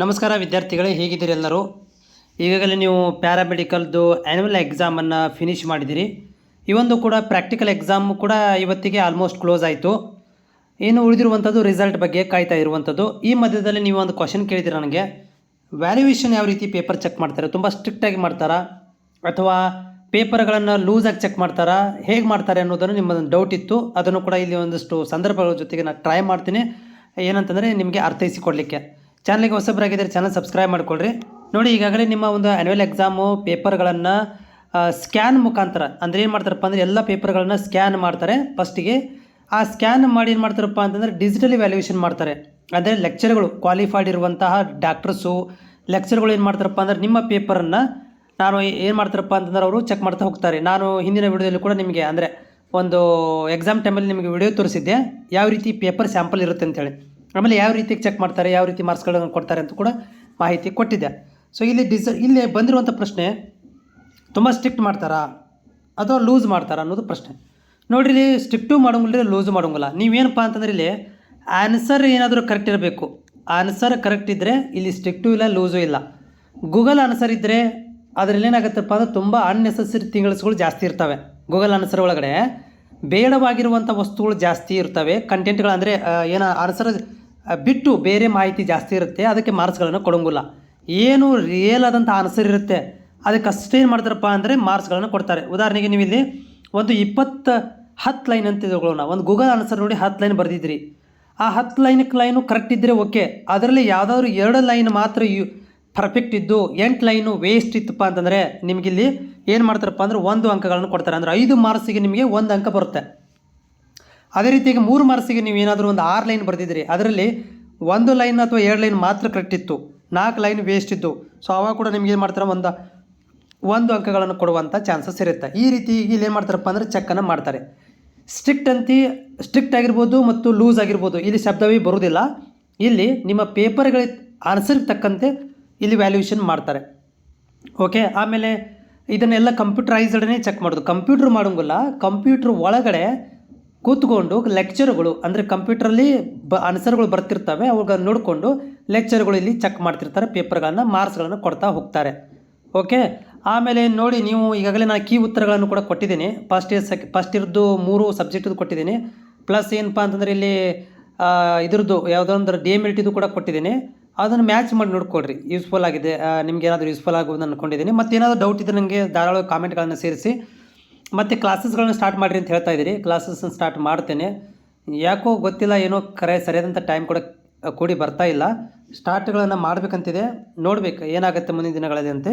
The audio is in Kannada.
ನಮಸ್ಕಾರ ವಿದ್ಯಾರ್ಥಿಗಳೇ, ಹೇಗಿದ್ದೀರಿ ಎಲ್ಲರೂ? ಈಗಾಗಲೇ ನೀವು ಪ್ಯಾರಾಮೆಡಿಕಲ್ದು ಆ್ಯನ್ಯುವಲ್ ಎಕ್ಸಾಮನ್ನು ಫಿನಿಷ್ ಮಾಡಿದ್ದೀರಿ. ಒಂದು ಕೂಡ ಪ್ರಾಕ್ಟಿಕಲ್ ಎಕ್ಸಾಮ್ ಕೂಡ ಇವತ್ತಿಗೆ ಆಲ್ಮೋಸ್ಟ್ ಕ್ಲೋಸ್ ಆಯಿತು. ಏನು ಉಳಿದಿರುವಂಥದ್ದು ರಿಸಲ್ಟ್ ಬಗ್ಗೆ ಕಾಯ್ತಾ ಇರುವಂಥದ್ದು. ಈ ಮಧ್ಯದಲ್ಲಿ ನೀವು ಒಂದು ಕ್ವಶನ್ ಕೇಳಿದ್ದೀರಿ ನನಗೆ? ವ್ಯಾಲ್ಯೂಯೇಷನ್ ಯಾವ ರೀತಿ ಪೇಪರ್ ಚೆಕ್ ಮಾಡ್ತಾರೆ? ತುಂಬ ಸ್ಟ್ರಿಕ್ಟಾಗಿ ಮಾಡ್ತಾರಾ? ಅಥವಾ ಪೇಪರ್ಗಳನ್ನು ಲೂಸಾಗಿ ಚೆಕ್ ಮಾಡ್ತಾರಾ? ಹೇಗೆ ಮಾಡ್ತಾರೆ ಅನ್ನೋದನ್ನು ನಿಮ್ಮದೊಂದು ಡೌಟ್ ಇತ್ತು. ಅದನ್ನು ಕೂಡ ಇಲ್ಲಿ ಒಂದಷ್ಟು ಸಂದರ್ಭಗಳ ಜೊತೆಗೆ ನಾನು ಟ್ರೈ ಮಾಡ್ತೀನಿ. ಏನಂತಂದರೆ ನಿಮಗೆ ಅರ್ಥೈಸಿ ಕೊಡಲಿಕ್ಕೆ ಚಾನಲ್ಗೆ ಹೊಸಬರಾಗಿದ್ದರೆ ಚಾನಲ್ ಸಬ್ಸ್ಕ್ರೈಬ್ ಮಾಡಿಕೊಳ್ಳ್ರಿ ನೋಡಿ, ಈಗಾಗಲೇ ನಿಮ್ಮ ಒಂದು ಆ್ಯನ್ಯುವಲ್ ಎಕ್ಸಾಮು ಪೇಪರ್ಗಳನ್ನು ಸ್ಕ್ಯಾನ್ ಮುಖಾಂತರ, ಅಂದರೆ ಏನು ಮಾಡ್ತಾರಪ್ಪ ಅಂದರೆ ಎಲ್ಲ ಪೇಪರ್ಗಳನ್ನು ಸ್ಕ್ಯಾನ್ ಮಾಡ್ತಾರೆ. ಫಸ್ಟಿಗೆ ಆ ಸ್ಕ್ಯಾನ್ ಮಾಡಿ ಏನು ಮಾಡ್ತಾರಪ್ಪ ಅಂತಂದರೆ ಡಿಜಿಟಲಿ ವ್ಯಾಲ್ಯೂಯೇಷನ್ ಮಾಡ್ತಾರೆ. ಅಂದರೆ ಲೆಕ್ಚರ್ಗಳು ಕ್ವಾಲಿಫೈಡ್ ಇರುವಂತಹ ಡಾಕ್ಟರ್ಸು ಲೆಕ್ಚರ್ಗಳು ಏನು ಮಾಡ್ತಾರಪ್ಪ ಅಂದರೆ ನಿಮ್ಮ ಪೇಪರನ್ನು ನಾನು ಏನು ಮಾಡ್ತಾರಪ್ಪ ಅಂತಂದ್ರೆ ಅವರು ಚೆಕ್ ಮಾಡ್ತಾ ಹೋಗ್ತಾರೆ. ನಾನು ಹಿಂದಿನ ವಿಡಿಯೋದಲ್ಲಿ ಕೂಡ ನಿಮಗೆ, ಅಂದರೆ ಒಂದು ಎಕ್ಸಾಮ್ ಟೈಮಲ್ಲಿ ನಿಮಗೆ ವಿಡಿಯೋ ತೋರಿಸಿದ್ದೆ. ಯಾವ ರೀತಿ ಪೇಪರ್ ಸ್ಯಾಂಪಲ್ ಇರುತ್ತೆ ಅಂತೇಳಿ ಆಮೇಲೆ ಯಾವ ರೀತಿ ಚೆಕ್ ಮಾಡ್ತಾರೆ, ಯಾವ ರೀತಿ ಮಾರ್ಕ್ಸ್ಗಳನ್ನು ಕೊಡ್ತಾರೆ ಅಂತ ಕೂಡ ಮಾಹಿತಿ ಕೊಟ್ಟಿದೆ. ಸೊ ಇಲ್ಲಿ ಡಿಸ ಇಲ್ಲಿ ಬಂದಿರುವಂಥ ಪ್ರಶ್ನೆ, ತುಂಬ ಸ್ಟ್ರಿಕ್ಟ್ ಮಾಡ್ತಾರಾ? ಅಥವಾ ಲೂಸ್ ಮಾಡ್ತಾರಾ ಅನ್ನೋದು ಪ್ರಶ್ನೆ. ನೋಡಿರಿ, ಇಲ್ಲಿ ಸ್ಟ್ರಿಕ್ಟು ಮಾಡೋಂಗಿಲ್ಲ ಲೂಸ್ ಮಾಡೋಂಗಿಲ್ಲ. ನೀವೇನಪ್ಪ ಅಂತಂದ್ರೆ ಇಲ್ಲಿ ಆನ್ಸರ್ ಏನಾದರೂ ಕರೆಕ್ಟ್ ಇರಬೇಕು. ಆನ್ಸರ್ ಕರೆಕ್ಟ್ ಇದ್ದರೆ ಇಲ್ಲಿ ಸ್ಟ್ರಿಕ್ಟು ಇಲ್ಲ ಲೂಸು ಇಲ್ಲ. ಗೂಗಲ್ ಆನ್ಸರ್ ಇದ್ದರೆ ಅದರಲ್ಲಿ ಏನಾಗುತ್ತಪ್ಪ ಅಂದ್ರೆ ತುಂಬ ಅನ್ನೆಸೆಸರಿ ತಿಂಗಳಸ್ಗಳು ಜಾಸ್ತಿ ಇರ್ತವೆ. ಗೂಗಲ್ ಆನ್ಸರ್ ಒಳಗಡೆ ಬೇಡವಾಗಿರುವಂಥ ವಸ್ತುಗಳು ಜಾಸ್ತಿ ಇರ್ತವೆ. ಕಂಟೆಂಟ್ಗಳು ಅಂದರೆ ಏನು ಆನ್ಸರ್ ಬಿಟ್ಟು ಬೇರೆ ಮಾಹಿತಿ ಜಾಸ್ತಿ ಇರುತ್ತೆ, ಅದಕ್ಕೆ ಮಾರ್ಕ್ಸ್ಗಳನ್ನು ಕೊಡೋಂಗಿಲ್ಲ. ಏನು ರಿಯಲ್ ಆದಂಥ ಆನ್ಸರ್ ಇರುತ್ತೆ, ಅದಕ್ಕೆ ಅಷ್ಟೇ ಏನು ಮಾಡ್ತಾರಪ್ಪ ಅಂದರೆ ಮಾರ್ಕ್ಸ್ಗಳನ್ನು ಕೊಡ್ತಾರೆ. ಉದಾಹರಣೆಗೆ ನೀವು ಇಲ್ಲಿ ಒಂದು ಇಪ್ಪತ್ತು ಹತ್ತು ಲೈನ್ ಅಂತ ತಗೊಳ್ಳೋಣ ಒಂದು ಗೂಗಲ್ ಆನ್ಸರ್ ನೋಡಿ ಹತ್ತು ಲೈನ್ ಬರೆದಿದ್ರಿ. ಆ ಹತ್ತು ಲೈನಕ್ಕೆ ಲೈನು ಕರೆಕ್ಟ್ ಇದ್ದರೆ ಓಕೆ ಅದರಲ್ಲಿ ಯಾವುದಾದ್ರು ಎರಡು ಲೈನ್ ಮಾತ್ರ ಯು ಪರ್ಫೆಕ್ಟ್ ಇದ್ದು ಎಂಟು ಲೈನು ವೇಸ್ಟ್ ಇತ್ತಪ್ಪ ಅಂತಂದರೆ ನಿಮಗಿಲ್ಲಿ ಏನು ಮಾಡ್ತಾರಪ್ಪ ಅಂದರೆ ಒಂದು ಅಂಕಗಳನ್ನು ಕೊಡ್ತಾರೆ. ಅಂದರೆ ಐದು ಮಾರ್ಕ್ಸಿಗೆ ನಿಮಗೆ ಒಂದು ಅಂಕ ಬರುತ್ತೆ. ಅದೇ ರೀತಿಯಾಗಿ ಮೂರು ಮಾರ್ಕ್ಸಿಗೆ ನೀವು ಏನಾದರೂ ಒಂದು ಆರು ಲೈನ್ ಬರೆದಿದ್ದೀರಿ, ಅದರಲ್ಲಿ ಒಂದು ಲೈನ್ ಅಥವಾ ಎರಡು ಲೈನ್ ಮಾತ್ರ ಕರೆಕ್ಟ್ ಇತ್ತು. ನಾಲ್ಕು ಲೈನ್ ವೇಸ್ಟ್ ಇತ್ತು ಸೊ ಅವಾಗ ಕೂಡ ನಿಮ್ಗೆ ಏನು ಮಾಡ್ತಾರೆ, ಒಂದು ಒಂದು ಅಂಕಗಳನ್ನು ಕೊಡುವಂಥ ಚಾನ್ಸಸ್ ಇರುತ್ತೆ. ಈ ರೀತಿ ಇಲ್ಲಿ ಏನು ಮಾಡ್ತಾರಪ್ಪ ಅಂದರೆ ಚೆಕ್ಕನ್ನು ಮಾಡ್ತಾರೆ. ಸ್ಟ್ರಿಕ್ಟ್ ಅಂತಿ ಸ್ಟ್ರಿಕ್ಟ್ ಆಗಿರ್ಬೋದು ಮತ್ತು ಲೂಸ್ ಆಗಿರ್ಬೋದು. ಇಲ್ಲಿ ಶಬ್ದವೇ ಬರುವುದಿಲ್ಲ. ಇಲ್ಲಿ ನಿಮ್ಮ ಪೇಪರ್ಗಳ ಆನ್ಸರ್ಗೆ ತಕ್ಕಂತೆ ಇಲ್ಲಿ ವ್ಯಾಲ್ಯೂಯೇಷನ್ ಮಾಡ್ತಾರೆ. ಓಕೆ ಆಮೇಲೆ ಇದನ್ನೆಲ್ಲ ಕಂಪ್ಯೂಟರೈಸ್ಡೇ ಚೆಕ್ ಮಾಡೋದು. ಕಂಪ್ಯೂಟ್ರ್ ಮಾಡೋಂಗಿಲ್ಲ. ಕಂಪ್ಯೂಟ್ರ್ ಒಳಗಡೆ ಕೂತ್ಕೊಂಡು ಲೆಕ್ಚರ್ಗಳು ಅಂದರೆ ಕಂಪ್ಯೂಟ್ರಲ್ಲಿ ಬ ಆನ್ಸರ್ಗಳು ಬರ್ತಿರ್ತವೆ, ಅವಾಗ ನೋಡಿಕೊಂಡು ಲೆಕ್ಚರ್ಗಳು ಇಲ್ಲಿ ಚೆಕ್ ಮಾಡ್ತಿರ್ತಾರೆ ಪೇಪರ್ಗಳನ್ನು ಮಾರ್ಕ್ಸ್ಗಳನ್ನು ಕೊಡ್ತಾ ಹೋಗ್ತಾರೆ. ಓಕೆ ಆಮೇಲೆ ನೋಡಿ, ನೀವು ಈಗಾಗಲೇ ನಾನು ಕೀ ಉತ್ತರಗಳನ್ನು ಕೂಡ ಕೊಟ್ಟಿದ್ದೀನಿ. ಫಸ್ಟ್ ಇಯರ್ ಸೆಕ್ ಫಸ್ಟ್ ಇಯರ್ದು ಮೂರು ಸಬ್ಜೆಕ್ಟ್ದು ಕೊಟ್ಟಿದ್ದೀನಿ. ಪ್ಲಸ್ ಏನಪ್ಪ ಅಂತಂದರೆ ಇಲ್ಲಿ ಇದ್ರದ್ದು ಯಾವುದೋ ಒಂದು ಟಿದು ಕೂಡ ಕೊಟ್ಟಿದ್ದೀನಿ. ಅದನ್ನು ಮ್ಯಾಚ್ ಮಾಡಿ ನೋಡ್ಕೊಳ್ರಿ. ಯೂಸ್ಫುಲ್ ಆಗಿದೆ. ನಿಮ್ಗೆ ಏನಾದರೂ ಯೂಸ್ಫುಲ್ ಆಗುವುದು ಅಂದ್ಕೊಂಡಿದ್ದೀನಿ ಮತ್ತು ಏನಾದರೂ ಡೌಟ್ ಇದ್ದರೆ ನನಗೆ ಧಾರಾಳ ಕಾಮೆಂಟ್ಗಳನ್ನು ಸೇರಿಸಿ. ಮತ್ತು ಕ್ಲಾಸಸ್ಗಳನ್ನ ಸ್ಟಾರ್ಟ್ ಮಾಡಿರಿ ಅಂತ ಹೇಳ್ತಾ ಇದ್ದೀರಿ. ಕ್ಲಾಸಸ್ನ ಸ್ಟಾರ್ಟ್ ಮಾಡ್ತೇನೆ. ಯಾಕೋ ಗೊತ್ತಿಲ್ಲ, ಏನೋ ಕರೆ ಸರಿಯಾದಂಥ ಟೈಮ್ ಕೂಡ ಕೂಡಿ ಬರ್ತಾ ಇಲ್ಲ. ಸ್ಟಾರ್ಟ್ಗಳನ್ನು ಮಾಡಬೇಕಂತಿದೆ. ನೋಡಬೇಕು ಏನಾಗುತ್ತೆ ಮುಂದಿನ ದಿನಗಳಲ್ಲಿ ಅಂತೆ.